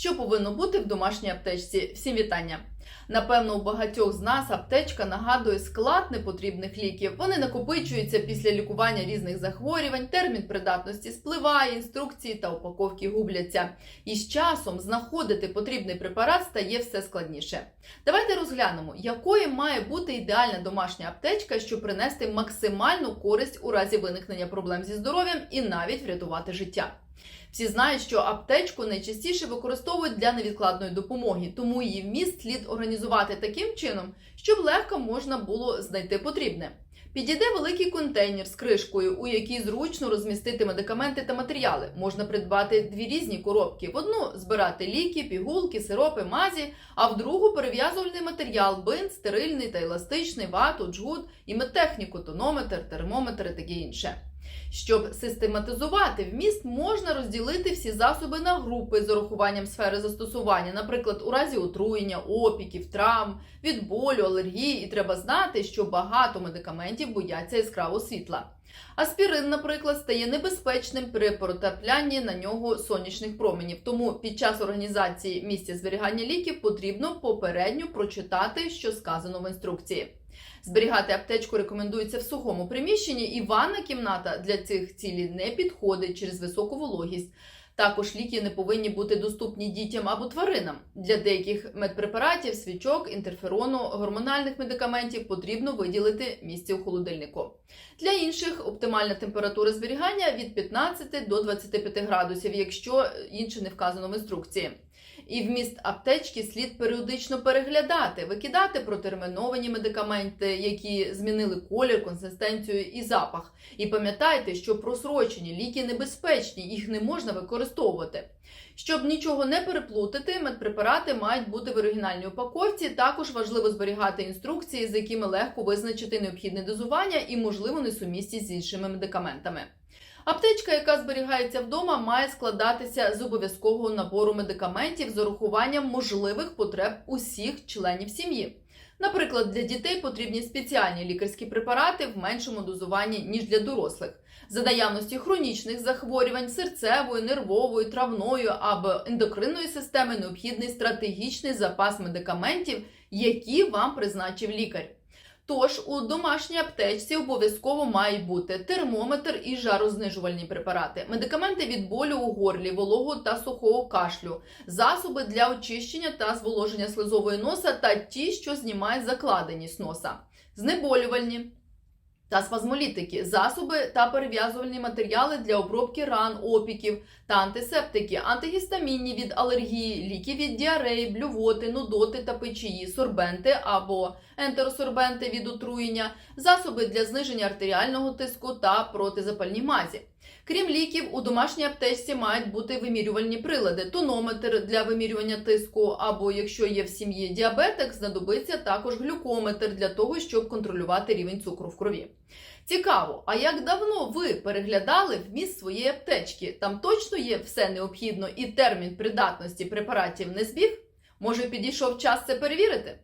Що повинно бути в домашній аптечці? Всім вітання! Напевно, у багатьох з нас аптечка нагадує склад непотрібних ліків. Вони накопичуються після лікування різних захворювань, термін придатності спливає, інструкції та упаковки губляться. І з часом знаходити потрібний препарат стає все складніше. Давайте розглянемо, якою має бути ідеальна домашня аптечка, щоб принести максимальну користь у разі виникнення проблем зі здоров'ям і навіть врятувати життя. Всі знають, що аптечку найчастіше використовують для невідкладної допомоги, тому її вміст слід організувати таким чином, щоб легко можна було знайти потрібне. Підійде великий контейнер з кришкою, у якій зручно розмістити медикаменти та матеріали. Можна придбати дві різні коробки: в одну збирати ліки, пігулки, сиропи, мазі, а в другу перев'язувальний матеріал, бинт, стерильний та еластичний, вату, джгут, і медтехніку, тонометр, термометр і таке інше. Щоб систематизувати вміст, можна розділити всі засоби на групи з урахуванням сфери застосування, наприклад, у разі отруєння, опіків, травм, від болю, алергії, і треба знати, що багато медикаментів бояться яскравого світла. Аспірин, наприклад, стає небезпечним при потраплянні на нього сонячних променів. Тому під час організації місця зберігання ліків потрібно попередньо прочитати, що сказано в інструкції. Зберігати аптечку рекомендується в сухому приміщенні, і ванна кімната для цих цілей не підходить через високу вологість. Також ліки не повинні бути доступні дітям або тваринам. Для деяких медпрепаратів, свічок, інтерферону, гормональних медикаментів потрібно виділити місце у холодильнику. Для інших оптимальна температура зберігання від 15 до 25 градусів, якщо інше не вказано в інструкції. І вміст аптечки слід періодично переглядати, викидати протерміновані медикаменти, які змінили колір, консистенцію і запах. І пам'ятайте, що просрочені ліки небезпечні, їх не можна використовувати. Щоб нічого не переплутати, медпрепарати мають бути в оригінальній упаковці. Також важливо зберігати інструкції, з якими легко визначити необхідне дозування і, можливо, несумісність з іншими медикаментами. Аптечка, яка зберігається вдома, має складатися з обов'язкового набору медикаментів з урахуванням можливих потреб усіх членів сім'ї. Наприклад, для дітей потрібні спеціальні лікарські препарати в меншому дозуванні ніж для дорослих. За наявності хронічних захворювань, серцевої, нервової, травної або ендокринної системи необхідний стратегічний запас медикаментів, які вам призначив лікар. Тож у домашній аптечці обов'язково мають бути термометр і жарознижувальні препарати, медикаменти від болю у горлі, вологу та сухого кашлю, засоби для очищення та зволоження слизової носа та ті, що знімають закладеність носа, знеболювальні. Та спазмолітики, засоби та перев'язувальні матеріали для обробки ран, опіків та антисептики, антигістамінні від алергії, ліки від діареї, блювоти, нудоти та печії, сорбенти або ентеросорбенти від отруєння, засоби для зниження артеріального тиску та протизапальні мазі. Крім ліків, у домашній аптечці мають бути вимірювальні прилади, тонометр для вимірювання тиску, або якщо є в сім'ї діабетик, знадобиться також глюкометр для того, щоб контролювати рівень цукру в крові. Цікаво, а як давно ви переглядали вміст своєї аптечки? Там точно є все необхідно і термін придатності препаратів не збіг? Може, підійшов час це перевірити?